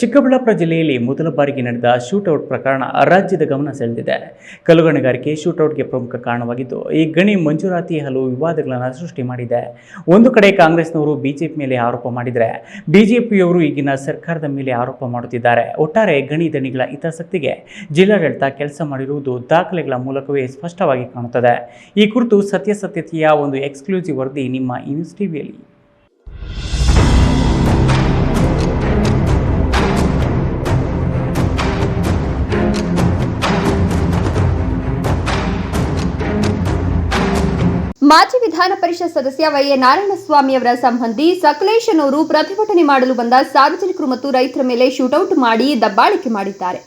ಚಿಕ್ಕಬಳ್ಳಾಪುರ ಜಿಲ್ಲೆಯಲ್ಲಿ ಮೊದಲ ಬಾರಿಗೆ ನಡೆದ ಶೂಟೌಟ್ ಪ್ರಕರಣ ರಾಜ್ಯದ ಗಮನ ಸೆಳೆದಿದೆ. ಕಲ್ಲುಗಣಿಗಾರಿಕೆ ಶೂಟೌಟ್ಗೆ ಪ್ರಮುಖ ಕಾರಣವಾಗಿದ್ದು, ಈ ಗಣಿ ಮಂಜೂರಾತಿ ಹಲವು ವಿವಾದಗಳನ್ನು ಸೃಷ್ಟಿ ಮಾಡಿದೆ. ಒಂದು ಕಡೆ ಕಾಂಗ್ರೆಸ್ನವರು ಬಿಜೆಪಿ ಮೇಲೆ ಆರೋಪ ಮಾಡಿದರೆ, ಬಿಜೆಪಿಯವರು ಈಗಿನ ಸರ್ಕಾರದ ಮೇಲೆ ಆರೋಪ ಮಾಡುತ್ತಿದ್ದಾರೆ. ಒಟ್ಟಾರೆ ಗಣಿ ದಣಿಗಳ ಹಿತಾಸಕ್ತಿಗೆ ಜಿಲ್ಲಾಡಳಿತ ಕೆಲಸ ಮಾಡಿರುವುದು ದಾಖಲೆಗಳ ಮೂಲಕವೇ ಸ್ಪಷ್ಟವಾಗಿ ಕಾಣುತ್ತದೆ. ಈ ಕುರಿತು ಸತ್ಯಸತ್ಯತೆಯ ಒಂದು ಎಕ್ಸ್ಕ್ಲೂಸಿವ್ ವರದಿ ನಿಮ್ಮ ಇನ್ಸ್ಟಿವಿಯಲ್ಲಿ ಮಾಜಿ ವಿಧಾನ ಪರಿಷತ್ ಸದಸ್ಯ ವೈಎ ನಾರಾಯಣಸ್ವಾಮಿ ಅವರ ಸಂಬಂಧಿ ಸಕಲೇಶನವರು ಪ್ರತಿಭಟನೆ ಮಾಡಲು ಬಂದ ಸಾರ್ವಜನಿಕರು ಮತ್ತು ರೈತರ ಮೇಲೆ ಶೂಟೌಟ್ ಮಾಡಿ ದಬ್ಬಾಳಿಕೆ ಮಾಡಿದ್ದಾರೆ.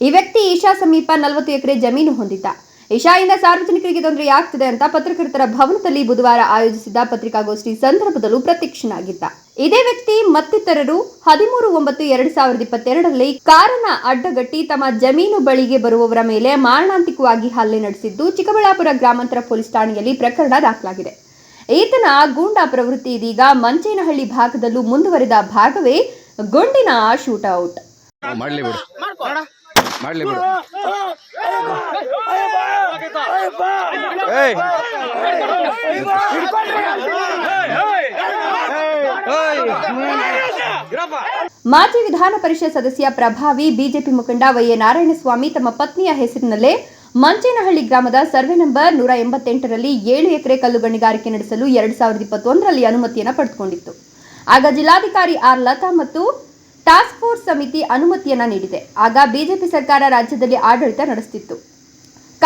ಈ ವ್ಯಕ್ತಿ ಈಶಾ ಸಮೀಪ ನಲವತ್ತು ಎಕರೆ ಜಮೀನು ಹೊಂದಿದ್ದ. ಈಶಾಯಿಂದ ಸಾರ್ವಜನಿಕರಿಗೆ ತೊಂದರೆ ಆಗ್ತಿದೆ ಅಂತ ಪತ್ರಕರ್ತರ ಭವನದಲ್ಲಿ ಬುಧವಾರ ಆಯೋಜಿಸಿದ್ದ ಪತ್ರಿಕಾಗೋಷ್ಠಿ ಸಂದರ್ಭದಲ್ಲೂ ಪ್ರತ್ಯಕ್ಷನಾಗಿದ್ದ ಇದೇ ವ್ಯಕ್ತಿ ಮತ್ತಿತರರು ಹದಿಮೂರು ಒಂಬತ್ತು ಎರಡ್ ಸಾವಿರದ ಇಪ್ಪತ್ತೆರಡರಲ್ಲಿ ಕಾರನ್ನ ಅಡ್ಡಗಟ್ಟಿ ತಮ್ಮ ಜಮೀನು ಬಳಿಗೆ ಬರುವವರ ಮೇಲೆ ಮಾರಣಾಂತಿಕವಾಗಿ ಹಲ್ಲೆ ನಡೆಸಿದ್ದು ಚಿಕ್ಕಬಳ್ಳಾಪುರ ಗ್ರಾಮಾಂತರ ಪೊಲೀಸ್ ಠಾಣೆಯಲ್ಲಿ ಪ್ರಕರಣ ದಾಖಲಾಗಿದೆ ಈತನ ಗೂಂಡಾ ಪ್ರವೃತ್ತಿ ಇದೀಗ ಮಂಚೇನಹಳ್ಳಿ ಭಾಗದಲ್ಲೂ ಮುಂದುವರೆದ ಭಾಗವೇ ಗುಂಡಿನ ಶೂಟೌಟ್ ಮಾಡ್ಲಿ ಬಿಡು ಮಾಡ್ಲಿ ಬಿಡು ಏಯ್ ಮಾಜಿ ವಿಧಾನ ಪರಿಷತ್ ಸದಸ್ಯ ಪ್ರಭಾವಿ ಬಿಜೆಪಿ ಮುಖಂಡ ವೈಎ ನಾರಾಯಣಸ್ವಾಮಿ ತಮ್ಮ ಪತ್ನಿಯ ಹೆಸರಿನಲ್ಲೇ ಮಂಚೇನಹಳ್ಳಿ ಗ್ರಾಮದ ಸರ್ವೆ ನಂಬರ್ ನೂರ ಎಂಬತ್ತೆಂಟರಲ್ಲಿ ಏಳು ಎಕರೆ ಕಲ್ಲು ಗಣಿಗಾರಿಕೆ ನಡೆಸಲು ಎರಡ್ ಸಾವಿರದ ಇಪ್ಪತ್ತೊಂದರಲ್ಲಿ ಅನುಮತಿಯನ್ನು ಪಡೆದುಕೊಂಡಿತ್ತು ಆಗ ಜಿಲ್ಲಾಧಿಕಾರಿ ಆರ್ ಲತಾ ಮತ್ತು ಟಾಸ್ಕ್ ಫೋರ್ಸ್ ಸಮಿತಿ ಅನುಮತಿಯನ್ನ ನೀಡಿದೆ ಆಗ ಬಿಜೆಪಿ ಸರ್ಕಾರ ರಾಜ್ಯದಲ್ಲಿ ಆಡಳಿತ ನಡೆಸುತ್ತಿತ್ತು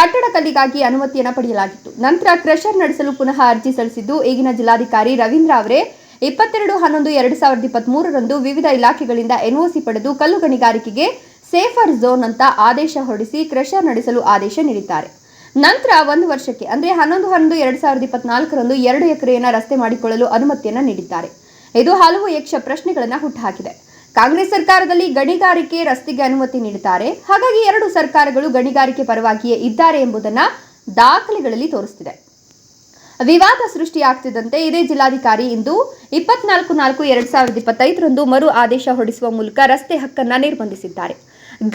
ಕಟ್ಟಡ ಕಲ್ಲಿಗಾಗಿ ಅನುಮತಿಯನ್ನು ಪಡೆಯಲಾಗಿತ್ತು. ನಂತರ ಕ್ರಷರ್ ನಡೆಸಲು ಪುನಃ ಅರ್ಜಿ ಸಲ್ಲಿಸಿದ್ದು ಈಗಿನ ಜಿಲ್ಲಾಧಿಕಾರಿ ರವೀಂದ್ರ ಅವರೇ. ಇಪ್ಪತ್ತೆರಡು, ಹನ್ನೊಂದು, ಎರಡು ಸಾವಿರದ ಇಪ್ಪತ್ಮೂರರಂದು ವಿವಿಧ ಇಲಾಖೆಗಳಿಂದ ಎನ್ಒಸಿ ಪಡೆದು ಕಲ್ಲು ಗಣಿಗಾರಿಕೆಗೆ ಸೇಫರ್ ಝೋನ್ ಅಂತ ಆದೇಶ ಹೊರಡಿಸಿ ಕ್ರಷರ್ ನಡೆಸಲು ಆದೇಶ ನೀಡಿದ್ದಾರೆ. ನಂತರ ಒಂದು ವರ್ಷಕ್ಕೆ, ಅಂದ್ರೆ ಹನ್ನೊಂದು ಹನ್ನೊಂದು, ಎರಡು ಸಾವಿರದ ಇಪ್ಪತ್ನಾಲ್ಕರಂದು ಎರಡು ಎಕರೆಯನ್ನು ರಸ್ತೆ ಮಾಡಿಕೊಳ್ಳಲು ಅನುಮತಿಯನ್ನು ನೀಡಿದ್ದಾರೆ. ಇದು ಹಲವು ಯಕ್ಷ ಪ್ರಶ್ನೆಗಳನ್ನು ಹುಟ್ಟುಹಾಕಿದೆ. ಕಾಂಗ್ರೆಸ್ ಸರ್ಕಾರದಲ್ಲಿ ಗಣಿಗಾರಿಕೆ ರಸ್ತೆಗೆ ಅನುಮತಿ ನೀಡುತ್ತಾರೆ. ಹಾಗಾಗಿ ಎರಡು ಸರ್ಕಾರಗಳು ಗಣಿಗಾರಿಕೆ ಪರವಾಗಿಯೇ ಇದ್ದಾರೆ ಎಂಬುದನ್ನ ದಾಖಲೆಗಳಲ್ಲಿ ತೋರಿಸ್ತಿದೆ. ವಿವಾದ ಸೃಷ್ಟಿಯಾಗ್ತಿದ್ದಂತೆ ಇದೇ ಜಿಲ್ಲಾಧಿಕಾರಿ ಇಂದು ಇಪ್ಪತ್ನಾಲ್ಕು ನಾಲ್ಕು ಎರಡ್ ಸಾವಿರದ ಇಪ್ಪತ್ತೈದರಂದು ಮರು ಆದೇಶ ಹೊರಡಿಸುವ ಮೂಲಕ ರಸ್ತೆ ಹಕ್ಕನ್ನ ನಿರ್ಬಂಧಿಸಿದ್ದಾರೆ.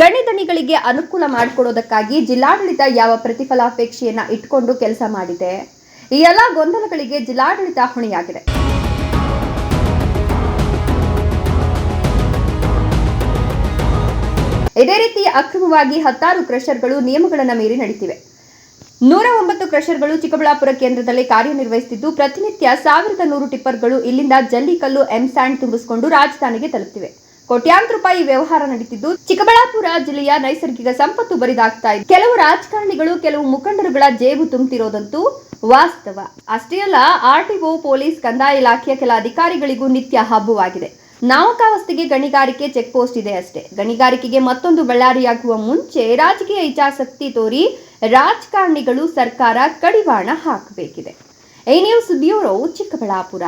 ಗಣಿ ದಣಿಗಳಿಗೆ ಅನುಕೂಲ ಮಾಡಿಕೊಡೋದಕ್ಕಾಗಿ ಜಿಲ್ಲಾಡಳಿತ ಯಾವ ಪ್ರತಿಫಲಾಪೇಕ್ಷೆಯನ್ನ ಇಟ್ಕೊಂಡು ಕೆಲಸ ಮಾಡಿದೆ. ಈ ಎಲ್ಲ ಗೊಂದಲಗಳಿಗೆ ಜಿಲ್ಲಾಡಳಿತ ಹೊಣೆಯಾಗಿದೆ. ಇದೇ ರೀತಿ ಅಕ್ರಮವಾಗಿ ಹತ್ತಾರು ಕ್ರಷರ್ಗಳು ನಿಯಮಗಳನ್ನು ಮೀರಿ ನಡೀತಿವೆ. ನೂರ ಒಂಬತ್ತು ಕ್ರಷರ್ಗಳು ಚಿಕ್ಕಬಳ್ಳಾಪುರ ಕೇಂದ್ರದಲ್ಲಿ ಕಾರ್ಯನಿರ್ವಹಿಸುತ್ತಿದ್ದು, ಪ್ರತಿನಿತ್ಯ ಸಾವಿರದ ನೂರು ಟಿಪ್ಪರ್ಗಳು ಇಲ್ಲಿಂದ ಜಲ್ಲಿಕಲ್ಲು ಎಂ ಸ್ಯಾಂಡ್ ತುಂಬಿಸಿಕೊಂಡು ರಾಜಧಾನಿಗೆ ತಲುಪ್ತಿವೆ. ಕೋಟ್ಯಾಂತರ ರೂಪಾಯಿ ವ್ಯವಹಾರ ನಡೆಯುತ್ತಿದ್ದು ಚಿಕ್ಕಬಳ್ಳಾಪುರ ಜಿಲ್ಲೆಯ ನೈಸರ್ಗಿಕ ಸಂಪತ್ತು ಬರಿದಾಗ್ತಾ ಇದೆ. ಕೆಲವು ರಾಜಕಾರಣಿಗಳು, ಕೆಲವು ಮುಖಂಡರುಗಳ ಜೇಬು ತುಂಬ್ತಿರೋದಂತೂ ವಾಸ್ತವ. ಅಷ್ಟೇ ಅಲ್ಲ ಆರ್ಟಿಒ ಪೊಲೀಸ್, ಕಂದಾಯ ಇಲಾಖೆಯ ಕೆಲ ಅಧಿಕಾರಿಗಳಿಗೂ ನಿತ್ಯ ಹಬ್ಬವಾಗಿದೆ. ನಾಮಕಾವಸ್ಥೆಗೆ ಗಣಿಗಾರಿಕೆ ಚೆಕ್ ಪೋಸ್ಟ್ ಇದೆ ಅಷ್ಟೇ. ಗಣಿಗಾರಿಕೆಗೆ ಮತ್ತೊಂದು ಬಳ್ಳಾರಿಯಾಗುವ ಮುಂಚೆ ರಾಜಕೀಯ ಇಚ್ಛಾಸಕ್ತಿ ತೋರಿ ರಾಜಕಾರಣಿಗಳು ಸರ್ಕಾರ ಕಡಿವಾಣ ಹಾಕಬೇಕಿದೆ. A news bureau Chikkaballapur.